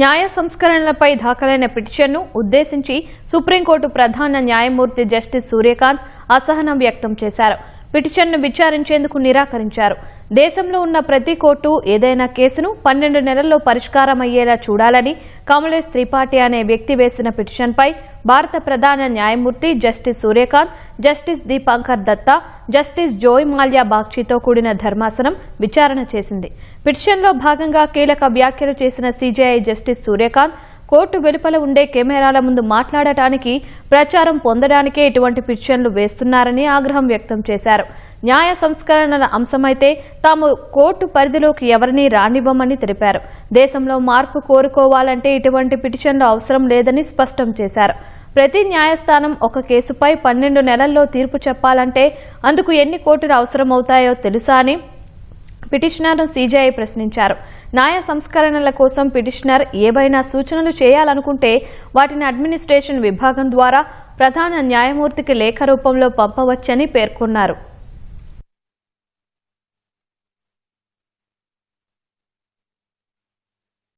న్యాయ సంస్కరణలపై దాఖలైన పిటిషన్ను ఉద్దేశించి సుప్రీంకోర్టు ప్రధాన న్యాయమూర్తి జస్టిస్ సూర్యకాంత్ అసహనం వ్యక్తం చేశారు. పిటిషన్ను విచారించేందుకు నిరాకరించారు. దేశంలో ఉన్న ప్రతి కోర్టు ఏదైనా కేసును పన్నెండు నెలల్లో పరిష్కారం అయ్యేలా చూడాలని కమలేష్ త్రిపాఠి అనే వ్యక్తి వేసిన పిటిషన్పై భారత ప్రధాన న్యాయమూర్తి justice Surya Kant justice Dipankar Datta justice Joymalya బాగ్చీతో కూడిన ధర్మాసనం విచారణ చేసింది. పిటిషన్లో భాగంగా కీలక వ్యాఖ్యలు చేసిన సీజీఐ జస్టిస్ సూర్యకాంత్ కోర్టు వెలుపల ఉండే కెమెరాల ముందు మాట్లాడటానికి ప్రచారం పొందడానికే ఇటువంటి పిటిషన్లు వేస్తున్నారని ఆగ్రహం వ్యక్తం చేశారు. న్యాయ సంస్కరణల అంశమైతే తాము కోర్టు పరిధిలోకి ఎవరినీ రానివ్వమని తెలిపారు. దేశంలో మార్పు కోరుకోవాలంటే ఇటువంటి పిటిషన్లు అవసరం లేదని స్పష్టం చేశారు. ప్రతి న్యాయస్థానం ఒక కేసుపై పన్నెండు నెలల్లో తీర్పు చెప్పాలంటే అందుకు ఎన్ని కోర్టులు అవసరమవుతాయో తెలుసా అని పిటిషనర్ సీజీఐ ప్రశ్నించారు. న్యాయ సంస్కరణల కోసం పిటిషనర్ ఏవైనా సూచనలు చేయాలనుకుంటే వాటిని అడ్మినిస్ట్రేషన్ విభాగం ద్వారా ప్రధాన న్యాయమూర్తికి లేఖ రూపంలో పంపవచ్చని పేర్కొన్నారు.